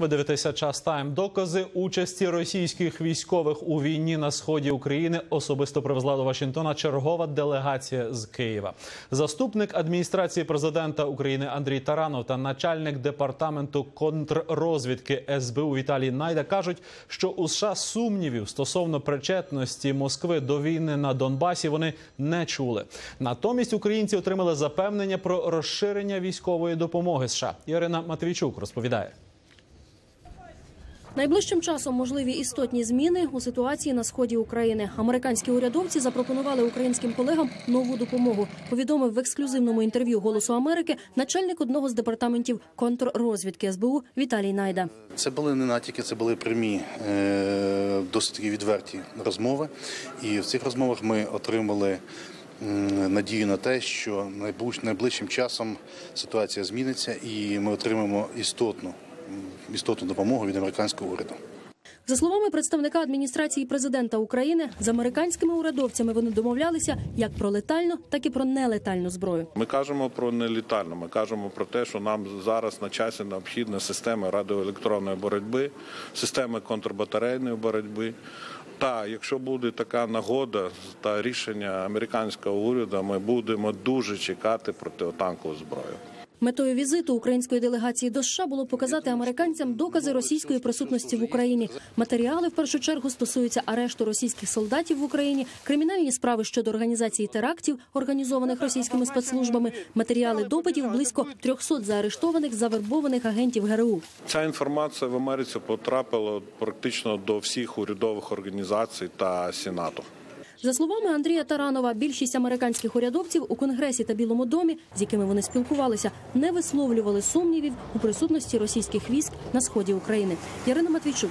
Ви дивитеся час тайм. Докази участі російських військових у війні на сході України особисто привезла до Вашингтона чергова делегація з Києва. Заступник адміністрації президента України Андрій Таранов та начальник департаменту контррозвідки СБУ Віталій Найда кажуть, що у США сумнівів стосовно причетності Москви до війни на Донбасі вони не чули. Натомість українці отримали запевнення про розширення військової допомоги США. Ірина Матвійчук розповідає. Найближчим часом можливі істотні зміни у ситуації на сході України. Американські урядовці запропонували українським колегам нову допомогу. Повідомив в ексклюзивному інтерв'ю Голосу Америки начальник одного з департаментів контррозвідки СБУ Віталій Найда. Це були не натяки, це були прямі, е, досить відверті розмови. І в цих розмовах ми отримали надію на те, що найближ- найближчим часом ситуація зміниться, і ми отримаємо істотну, істотну допомогу від американського уряду. За словами представника адміністрації президента України, з американськими урядовцями вони домовлялися як про летальну, так і про нелетальну зброю. Ми кажемо про нелітальну. Ми кажемо про те, що нам зараз на часі необхідна система радіоелектронної боротьби, системи контрбатарейної боротьби. Та якщо буде така нагода та рішення американського уряду, ми будемо дуже чекати протитанкову зброю. Метою візиту української делегації до США було показати американцям докази російської присутності в Україні. Матеріали в першу чергу стосуються арешту російських солдатів в Україні, кримінальні справи щодо організації терактів, організованих російськими спецслужбами, матеріали допитів близько 300 заарештованих завербованих агентів ГРУ. Ця інформація в Америці потрапила практично до всіх урядових організацій та сенату. За словами Андрія Таранова, більшість американських урядовців у конгресі та Білому домі, з якими вони спілкувалися, не висловлювали сумнівів у присутності російських військ на сході України. Ярина Матвійчук.